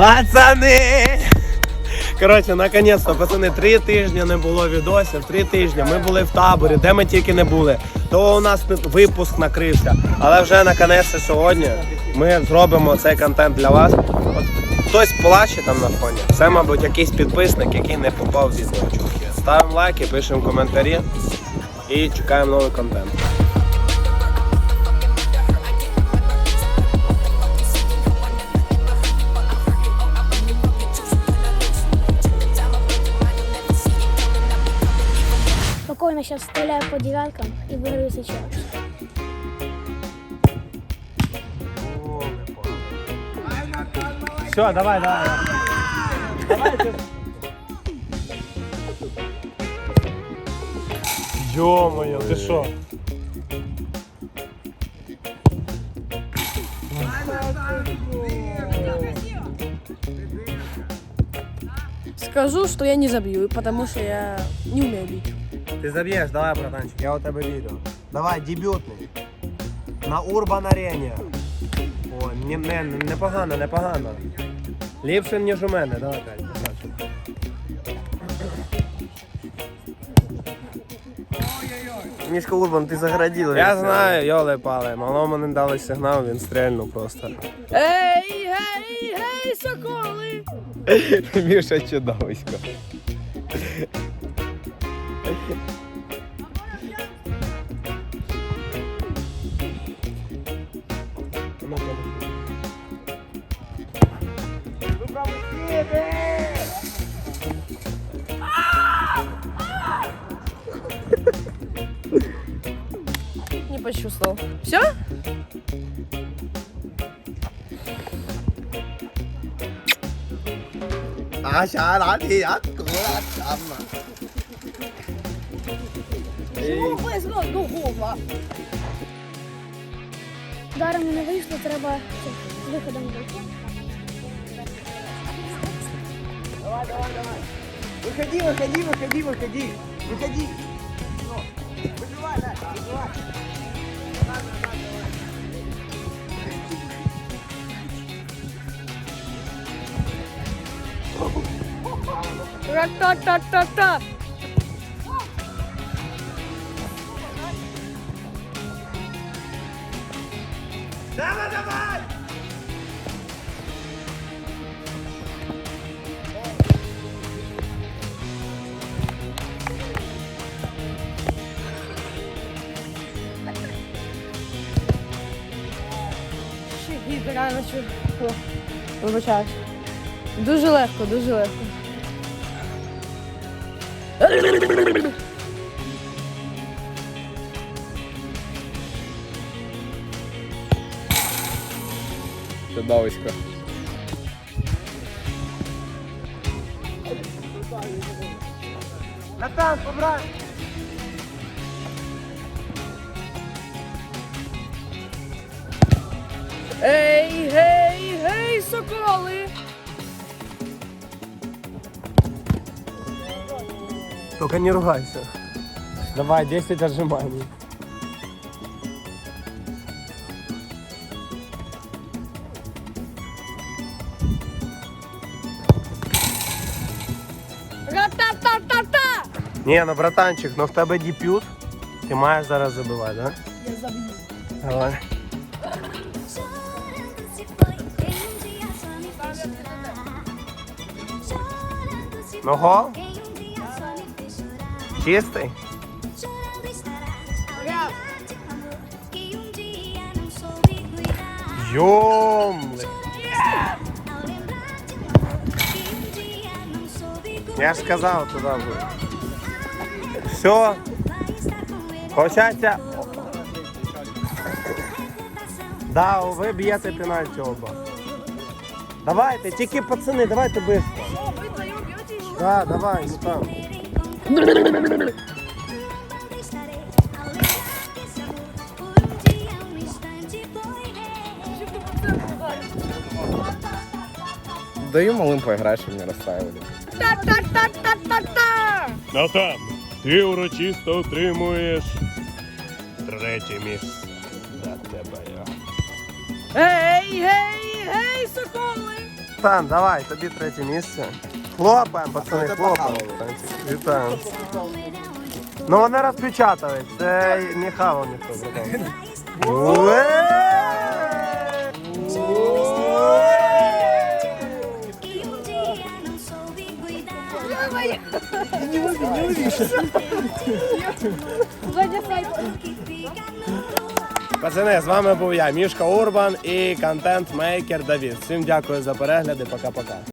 Пацани! Коротше, наконець-то, пацани, три тижні не було відосів, три тижні. Ми були в таборі, де ми тільки не були. То у нас випуск накрився. Але вже наконець сьогодні ми зробимо цей контент для вас. От хтось плаче там на фоні. Це, мабуть, якийсь підписник, який не попав в відео. Ставимо лайки, пишемо коментарі і чекаємо новий контент. Спокойно сейчас стреляю по девяткам и выиграю сейчас. Все, давай, давай. Ё-моё, ты шо? Скажу, что я не забью, потому что я не умею бить. Ти заб'єш, давай, братанчик, я у тебе вірю. Давай, дебютний. На Урбан Арені. О, не, не, непогано, непогано. Ліпше, ніж у мене, давай, Кать. Мішка Урбан, ти заградив. Я знаю, йоли пали. Малому не дали сигнал, він стрельнув просто. Ей, гей, гей, соколи! Міша чудовисько. Не почувствовал. Все? А, шара, ты 아샤라디야 또라참마 я кура сама. Ударами не вийшло, треба це, з виходом бути. Выходи, выходи, выходи, выходи. Выходи. Выбивай, да, выбивай. Ра-та-та-та-та! Давай, давай. Гід рано чу. Вибачаюсь. Дуже легко, дуже легко. Чудовисько. Натан, побрать. Ей, гей, гей, соколи! Только не ругайся. Давай, 10 отжиманий. Ні, ну братанчик, ну в тебе дебют. Ти маєш зараз забивати, да? Я заб'ю. Давай. Um um fez chorar. чистий. Um um. Йомли. Um um. Я ж сказав туди буде. Все. Хочеться. Да, ви б'єте пенальті оба. Давайте, тільки пацани, давайте швидко. О, ви вдвоєм б'єте ще? Да, давай, ну instante foi Даю малым поиграть, чтобы не расстраивали. Та-та-та-та-та-та! Натан, ти урочисто отримуєш третє місце. За тебе я. Ей, гей, гей, соколи! Братан, давай, тобі третє місце. Хлопаємо, пацани, хлопаємо. Вітаємо. Ну вони розпечатались, це не хавав ніхто, братан. Уе! Пацани, з вами був я, Мішка Урбан і контент-мейкер Давід. Всім дякую за перегляди, пока-пока.